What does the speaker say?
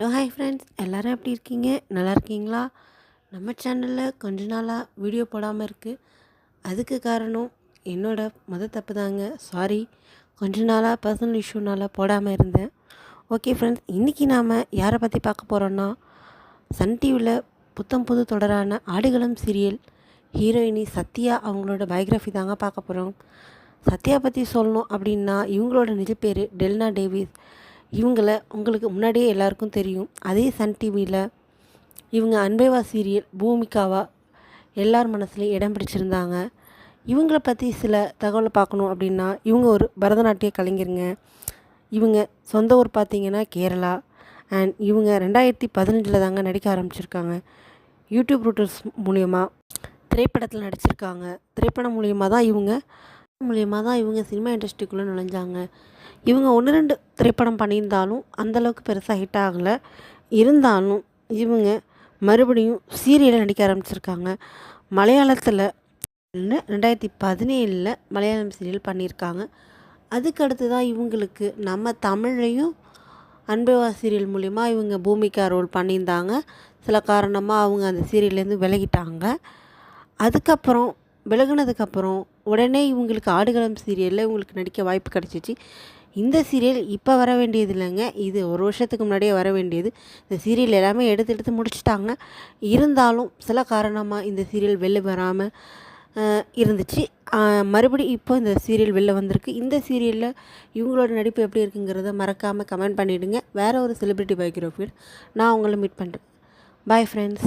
Hello hi friends எல்லோரும் எப்படி இருக்கீங்க? நல்லா இருக்கீங்களா? நம்ம சேனலில் கொஞ்ச நாளாக வீடியோ போடாமல் இருக்குது அதுக்கு காரணம் என்னோட முத தப்பு தாங்க. சாரி கொஞ்ச நாளாக பர்சனல் இஷ்யூனால் போடாமல் இருந்தேன். ஓகே ஃப்ரெண்ட்ஸ் இன்றைக்கி நாம் யாரை பற்றி பார்க்க போகிறோன்னா சன் டிவியில் புத்தம் புது தொடரான ஆடுகளம் சீரியல் ஹீரோயினி சத்யா அவங்களோட பயோகிராஃபி தாங்க பார்க்க போகிறோம் சத்யா பற்றி சொல்லணும் அப்படின்னா இவங்களோட நிஜ பேர் டெல்னா டேவிஸ். இவங்கள உங்களுக்கு முன்னாடியே எல்லாருக்கும் தெரியும். அதே சன் டிவியில் இவங்க அன்பேவா சீரியல் பூமிகாவா எல்லார் மனசுலையும் இடம் பிடிச்சிருந்தாங்க. இவங்கள பற்றி சில தகவலை பார்க்கணும் அப்படின்னா இவங்க ஒரு பரதநாட்டிய கலைஞருங்க. இவங்க சொந்த ஊர் பார்த்திங்கன்னா கேரளா. அண்ட் இவங்க ரெண்டாயிரத்தி பதினஞ்சில் தாங்க நடிக்க ஆரம்பிச்சிருக்காங்க. யூடியூப் ரூட்டர்ஸ் மூலயமா திரைப்படத்தில் நடிச்சிருக்காங்க. திரைப்படம் மூலியமாக தான் இவங்க மூலியமாக தான் இவங்க சினிமா இண்டஸ்ட்ரிக்குள்ளே நுழைஞ்சாங்க. இவங்க ஒன்று ரெண்டு திரைப்படம் பண்ணியிருந்தாலும் அந்தளவுக்கு பெருசாக ஹிட் ஆகலை. இருந்தாலும் இவங்க மறுபடியும் சீரியலில் நடிக்க ஆரம்பிச்சிருக்காங்க. மலையாளத்தில் ரெண்டாயிரத்தி பதினேழில் மலையாளம் சீரியல் பண்ணியிருக்காங்க. அதுக்கு அடுத்து தான் இவங்களுக்கு நம்ம தமிழையும் அன்பவா சீரியல் மூலிமா இவங்க பூமிகா ரோல் பண்ணியிருந்தாங்க. சில காரணமாக அவங்க அந்த சீரியல்லேருந்து விலகிட்டாங்க. அதுக்கப்புறம் விலகுனதுக்கப்புறம் உடனே இவங்களுக்கு ஆடுகளம் சீரியலில் இவங்களுக்கு நடிக்க வாய்ப்பு கிடச்சிச்சு. இந்த சீரியல் இப்போ வர வேண்டியது இல்லைங்க. இது ஒரு வருஷத்துக்கு முன்னாடியே வர வேண்டியது. இந்த சீரியல் எல்லாமே எடுத்து எடுத்து முடிச்சிட்டாங்க. இருந்தாலும் சில காரணமாக இந்த சீரியல் வெளில வராமல் இருந்துச்சு. மறுபடி இப்போ இந்த சீரியல் வெளில வந்திருக்கு. இந்த சீரியலில் இவங்களோட நடிப்பு எப்படி இருக்குங்கிறத மறக்காமல் கமெண்ட் பண்ணிவிடுங்க வேறு ஒரு செலிப்ரிட்டி பயோகிராஃபியில் நான் உங்களை மீட் பண்ணுறேன் பாய் ஃப்ரெண்ட்ஸ்